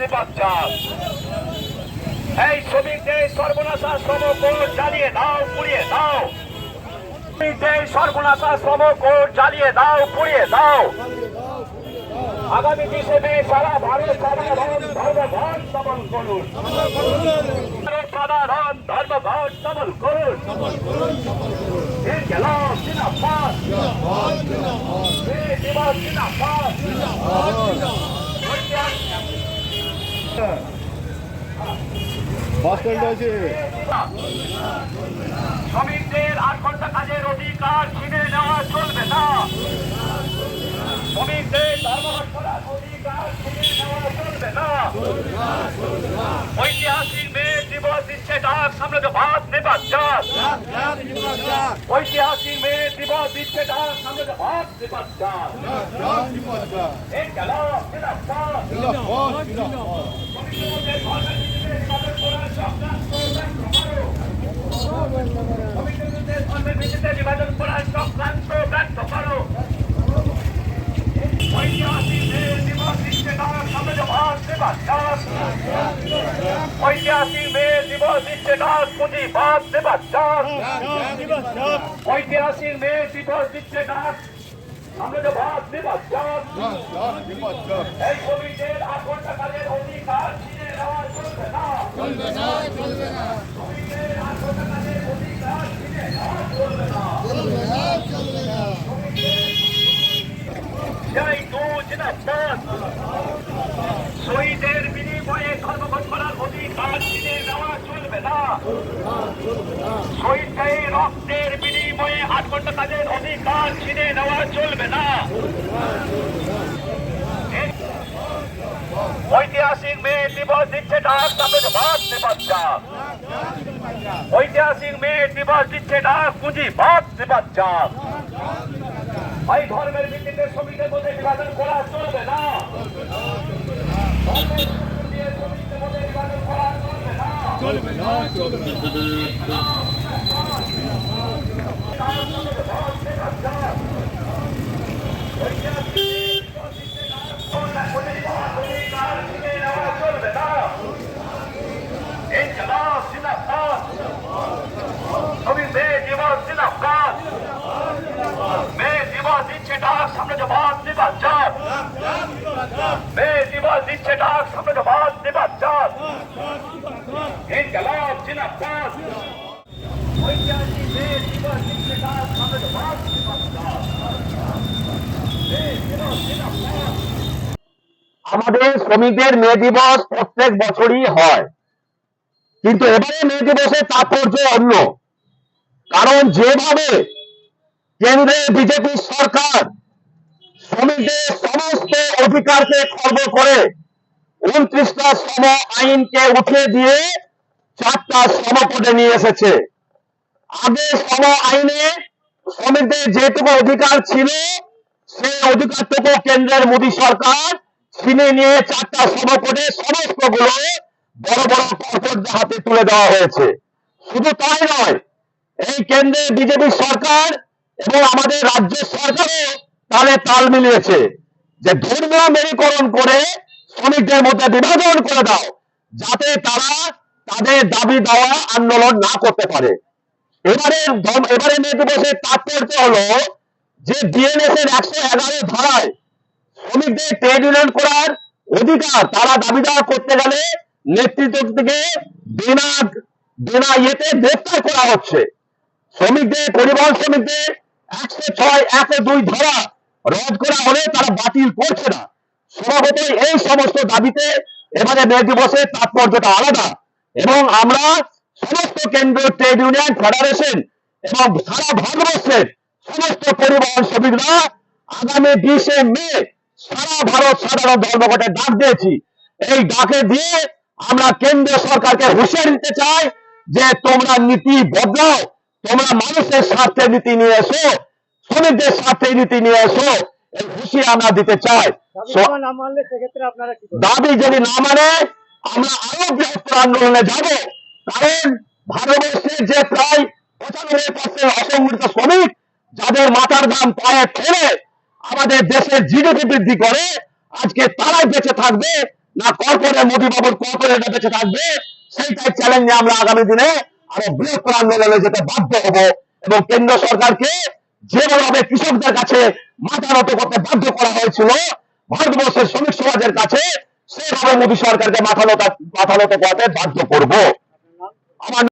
নিপাত এই শ্রমিকদের সর্বনাশা শ্রম কোড জ্বালিয়ে দাও, পুড়িয়ে দাও। শ্রমিকদের সর্বনাশা শ্রম কোড জ্বালিয়ে দাও, পুড়িয়ে দাও। আগামী হিসেবে সারা ভারত সাধারণ ধর্মঘট সবল করুন। সাধারণ ধর্মঘট সবল করুন। দিবস জিনাপাত বাস শ্রমিকদের আট ঘণ্টা কাজের অধিকার ছিনে নেওয়া চলবে না। শ্রমিকদের ধর্মঘট করার অধিকার ছিনে নেওয়া চলবে না। ঐতিহাসিক মে দিবস দিচ্ছে ডাক সামনে ভাত নেবার চাপ। ঐতিহাসিক মে দিবস দিচ্ছে ডাক সামনে ভাত নেবার এই ঐতিহাসিক মে দিবস দিচ্ছে তো ভাত নেবার ঐতিহাসিক মে দিবস দিচ্ছে ডাক আমরা যে ভাত নেবার চাপ এই ঘণ্টা কাজের অধিকার ছিনে নেওয়া চলবে না শ্রমিকদের আট ঘণ্টা কাজের অধিকার ছিনে নেওয়া চলবে না জয় দু জিন্দাবাদ শহীদের বিনিময়ে ধর্মঘট করার অধিকার ছিনে নেওয়া চলবে না শহীদদের রক্তের বিনিময়ে আট ঘণ্টা কাজের অধিকার ছিনে নেওয়া চলবে না। ঐতিহাসিক মে দিবস দিচ্ছে ডাক, তাদের ভাত নেবার ঐতিহাসিক মে দিবস দিচ্ছে ডাক, পুঁজি ভাত চাপ এই ধর্মের ভিত্তিতে শ্রমিকদের মধ্যে বিভাজন করা চলবে না ধর্মের ভিত্তিতে শ্রমিকদের মধ্যে বিভাজন করা চলবে না চলবে না ইনকলাব জিন্দাবাদ শ্রমিক মে দিবস জিন্দাবাদ মে আমাদের শ্রমিকদের মে দিবস প্রত্যেক বছরই হয়। কিন্তু এবারে মে দিবসের তাৎপর্য অন্য। কারণ যেভাবে কেন্দ্রে বিজেপি সরকার শ্রমিকদের সমস্ত অধিকারকে খর্ব করে উনত্রিশটা শ্রম আইনকে উঠে দিয়ে চারটা শ্রম নিয়ে এসেছে। আগে শ্রম আইনে শ্রমিকদের যেটুকু অধিকার ছিল, সেই অধিকারটুকু কেন্দ্রের মোদী সরকার ছিনে নিয়ে চারটা শ্রম কোডে সমস্তগুলো বড় বড় কর্পোরেট হাতে তুলে দেওয়া হয়েছে। শুধু তাই নয়, এই কেন্দ্রে বিজেপি সরকার এবং আমাদের রাজ্য সরকারও তালে তাল মিলিয়েছে যে ধর্মীয় মেরীকরণ করে শ্রমিকদের মধ্যে বিভাজন করে দাও, যাতে তারা তাদের দাবি দেওয়া আন্দোলন না করতে পারে। এবারে এবারে মে দিবসের তাৎপর্য হলো যে ডিএনএস এর একশো এগারো ধারায় শ্রমিকদের ট্রেড ইউনিয়ন করার অধিকার তারা দাবি দেওয়া করতে গেলে নেতৃত্ব থেকে বিনা বিনা ইয়েতে গ্রেফতার করা হচ্ছে। শ্রমিকদের, পরিবহন শ্রমিকদের একশো ছয় একশো দুই ধারা রদ করা হলে তারা বাতিল করছে না। স্বভাবতই এই সমস্ত দাবিতে এবারে মে দিবসের তাৎপর্যটা আলাদা। এবং আমরা সমস্ত কেন্দ্র ট্রেড ইউনিয়ন, ফেডারেশন এবং সারা ভারতবর্ষের সমস্ত পরিবহন শ্রমিকরা আগামী বিশে মে সারা ভারত সাধারণ ধর্মঘটের ডাক দিয়েছি। এই ডাকে দিয়ে আমরা কেন্দ্র সরকারকে হুঁশিয়ারি দিতে চাই যে তোমরা নীতি বদলাও তোমরা মানুষের স্বার্থে নীতি নিয়ে এসো শ্রমিকদের স্বার্থে নীতি নিয়ে এসো এই হুঁশিয়ারি আমরা দিতে চাই। দাবি যদি না মানে আমরা আরও বৃহত্তর আন্দোলনে যাব। কারণ ভারতবর্ষের যে প্রায় পঁচানব্বই পার্সেন্ট অসংগঠিত শ্রমিক যাদের মাথার দাম পায়ে ঠেলে আমাদের দেশের জিডিপি বৃদ্ধি করে আজকে তারাই বেঁচে থাকবে না কর্পোরেট মোদী বাবুর কর্পোরেটে বেঁচে থাকবে সেইটাই চ্যালেঞ্জে আমরা আগামী দিনে আরও বৃহত্তর আন্দোলনে যেতে বাধ্য হব এবং কেন্দ্র সরকারকে যেভাবে কৃষকদের কাছে মাথা নত করতে বাধ্য করা হয়েছিল, ভারতবর্ষের শ্রমিক সমাজের কাছে সেভাবে মোদী সরকারকে মাথা নত মাথা নত করাতে বাধ্য করব। আমার